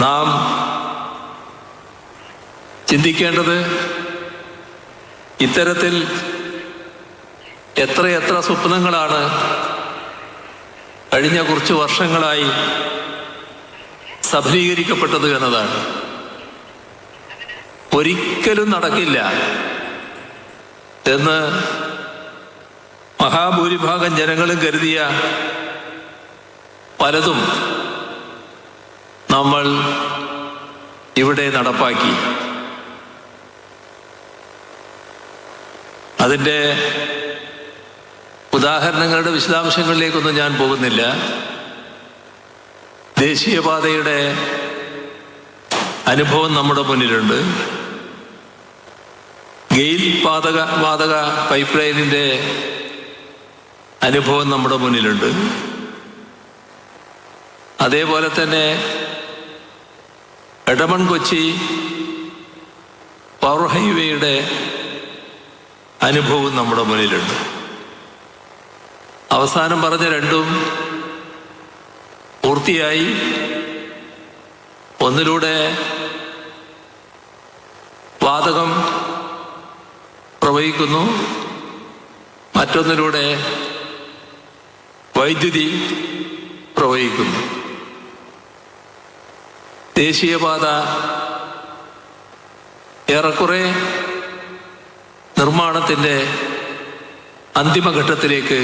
നാം ചിന്തിക്കേണ്ടത് ഇത്തരത്തിൽ എത്രയെത്ര സ്വപ്നങ്ങളാണ് കഴിഞ്ഞ കുറച്ച് വർഷങ്ങളായി സഫലീകരിക്കപ്പെട്ടത് എന്നതാണ്. ഒരിക്കലും നടക്കില്ല എന്ന് മഹാഭൂരിഭാഗം ജനങ്ങളും കരുതിയ പലതും നമ്മൾ ഇവിടെ നടപ്പാക്കി. അതിന്റെ ഉദാഹരണങ്ങളുടെ വിശദാംശങ്ങളിലേക്കൊന്നും ഞാൻ പോകുന്നില്ല. ദേശീയപാതയുടെ അനുഭവം നമ്മുടെ മുന്നിലുണ്ട്. ഗെയിൽ പാതക വാതക പൈപ്പ് ലൈനിന്റെ അനുഭവം നമ്മുടെ മുന്നിലുണ്ട്. അതേപോലെ തന്നെ എടമൺ കൊച്ചി പവർ ഹൈവേയുടെ അനുഭവം നമ്മുടെ മുന്നിലുണ്ട്. അവസാനം പറഞ്ഞ രണ്ടും പൂർത്തിയായി. ഒന്നിലൂടെ വാതകം പ്രവഹിക്കുന്നു. മറ്റൊന്നിലൂടെ വൈദ്യുതി പ്രവഹിക്കുന്നു. ദേശീയപാത ഏറെക്കുറെ നിർമ്മാണത്തിന്റെ അന്തിമഘട്ടത്തിലേക്ക്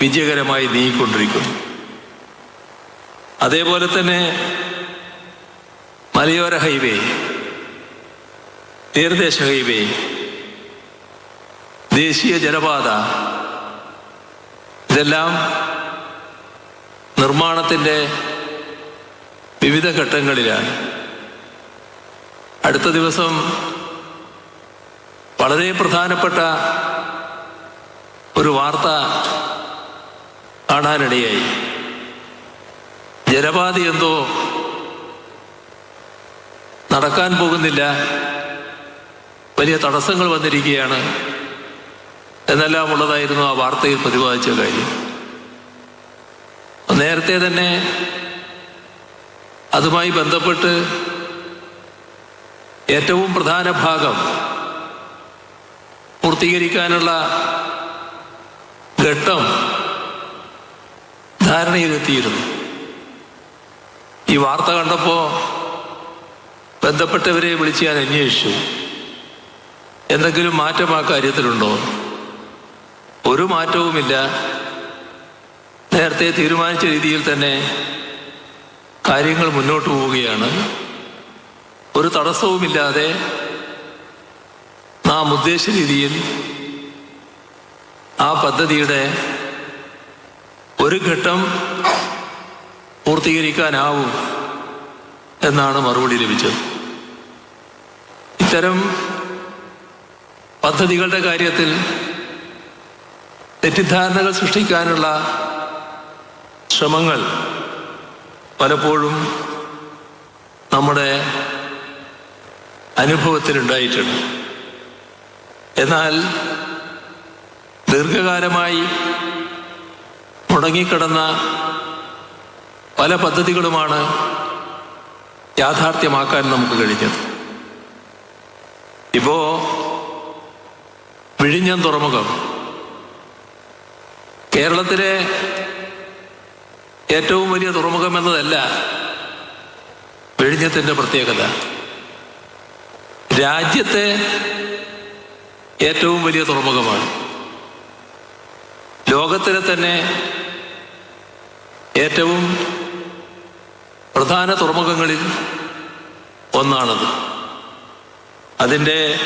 വിജയകരമായി നീങ്ങിക്കൊണ്ടിരിക്കുന്നു. അതേപോലെ തന്നെ മലയോര ഹൈവേ തീരദേശ ഹൈവേ ദേശീയ ജലപാത ഇതെല്ലാം നിർമ്മാണത്തിന്റെ വിവിധ ഘട്ടങ്ങളിലാണ്. അടുത്ത ദിവസം വളരെ പ്രധാനപ്പെട്ട ഒരു വാർത്ത കാണാനിടയായി. ജലപാതി എന്തോ നടക്കാൻ പോകുന്നില്ല. വലിയ തടസ്സങ്ങൾ വന്നിരിക്കുകയാണ്. എന്നെല്ലാം ഉള്ളതായിരുന്നു ആ വാർത്തയിൽ പ്രതിപാദിച്ച കാര്യം. നേരത്തെ തന്നെ അതുമായി ബന്ധപ്പെട്ട് ഏറ്റവും പ്രധാന ഭാഗം പൂർത്തീകരിക്കാനുള്ള ഘട്ടം ധാരണയിലെത്തിയിരുന്നു. ഈ വാർത്ത കണ്ടപ്പോൾ ബന്ധപ്പെട്ടവരെ വിളിച്ച് ഞാൻ അന്വേഷിച്ചു. എന്തെങ്കിലും മാറ്റം ആ കാര്യത്തിലുണ്ടോ? ഒരു മാറ്റവുമില്ല. നേരത്തെ തീരുമാനിച്ച രീതിയിൽ തന്നെ കാര്യങ്ങൾ മുന്നോട്ട് പോവുകയാണ്. ഒരു തടസ്സവുമില്ലാതെ നാം ഉദ്ദേശ രീതിയിൽ ആ പദ്ധതിയുടെ ഒരു ഘട്ടം പൂർത്തീകരിക്കാനാവും എന്നാണ് മറുപടി ലഭിച്ചത്. ഇത്തരം പദ്ധതികളുടെ കാര്യത്തിൽ തെറ്റിദ്ധാരണകൾ സൃഷ്ടിക്കാനുള്ള ശ്രമങ്ങൾ പലപ്പോഴും നമ്മുടെ അനുഭവത്തിലുണ്ടായിട്ടുണ്ട്. എന്നാൽ ദീർഘകാലമായി മുടങ്ങിക്കിടന്ന പല പദ്ധതികളുമാണ് യാഥാർത്ഥ്യമാക്കാൻ നമുക്ക് കഴിഞ്ഞത്. ഇപ്പോ വിഴിഞ്ഞം തുറമുഖം കേരളത്തിലെ ഏറ്റവും വലിയ തുറമുഖം എന്നതല്ല വിഴിഞ്ഞത്തിന്റെ പ്രത്യേകത. രാജ്യത്തെ ഏറ്റവും വലിയ തുറമുഖമാണ്. ലോകത്തിലെ തന്നെ ഏറ്റവും പ്രധാന തുറമുഖങ്ങളിൽ ഒന്നാണത്. അതിന്റെ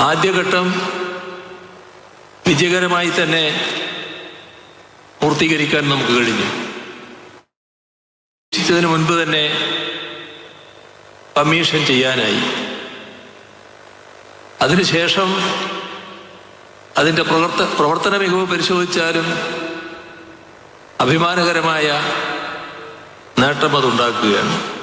ആദ്യഘട്ടം വിജയകരമായി തന്നെ പൂർത്തീകരിക്കാൻ നമുക്ക് കഴിഞ്ഞു. ഇതിനു മുൻപ് തന്നെ കമ്മീഷൻ ചെയ്യാനായി. അതിനുശേഷം അതിന്റെ പ്രവർത്ത പ്രവർത്തന മികവ് പരിശോധിച്ചാലും അഭിമാനകരമായ നേട്ടം അതുണ്ടാക്കുകയാണ്